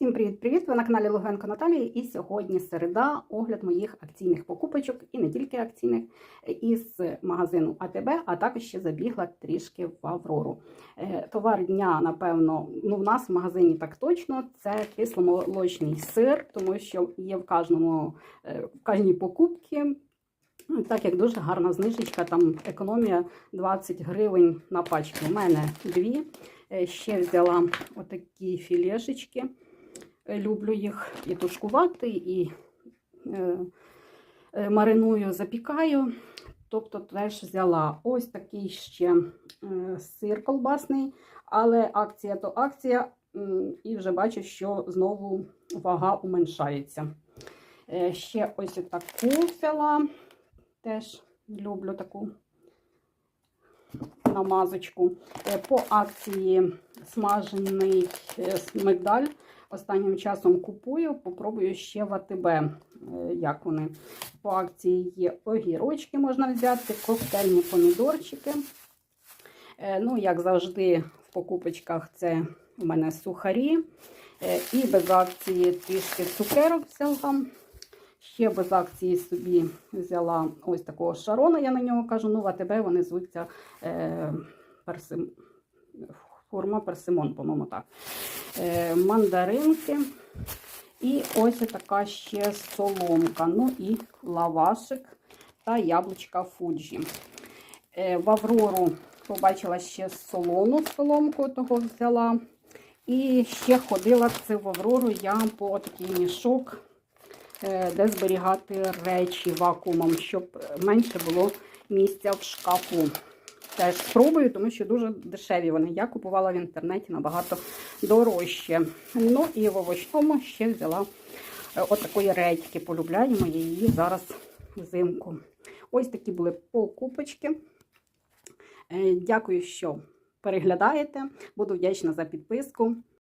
Всім привіт-привіт! Ви на каналі Лугенко Наталії. І сьогодні середа, огляд моїх акційних покупочок і не тільки акційних із магазину АТБ, а також ще забігла трішки в Аврору. Е, Товар дня, напевно, ну в нас в магазині так точно. Це кисломолочний сир, тому що є в кожному е, в кожній покупці. Так як дуже гарна знижечка, там економія 20 гривень на пачку. У мене дві. Е, Ще взяла отакі філешечки. Люблю їх і тушкувати, і е, е, мариную, запікаю. Тобто теж взяла ось такий ще е, сир колбасний, але акція то акція, і вже бачу, що знову вага уменшається. Е, Ще ось таку взяла. Теж люблю таку намазочку. Е, По акції смажений мигдаль. Останнім часом купую, попробую ще в АТБ, е, як вони. По акції є огірочки, можна взяти, коктейльні помідорчики. Е, Ну, як завжди, в покупочках це у мене сухарі. Е, І без акції трішки цукерок взяла. Ще без акції собі взяла ось такого шарона, я на нього кажу, ну в АТБ вони звуться е, персим... форма персимон, по-моєму, так. Е, мандаринки. І ось така ще соломка. Ну і лавашик та яблучка фуджі. Е, в Аврору побачила ще солону соломку, того взяла. І ще ходила це в Аврору я по такий мішок е, де зберігати речі вакуумом, щоб менше було місця в шкафу. Теж спробую, тому що дуже дешеві вони. Я купувала в інтернеті набагато дорожче. Ну і в овочному ще взяла е, отакої редьки. Полюбляємо її зараз взимку. Ось такі були покупочки. Е, Дякую, що переглядаєте. Буду вдячна за підписку.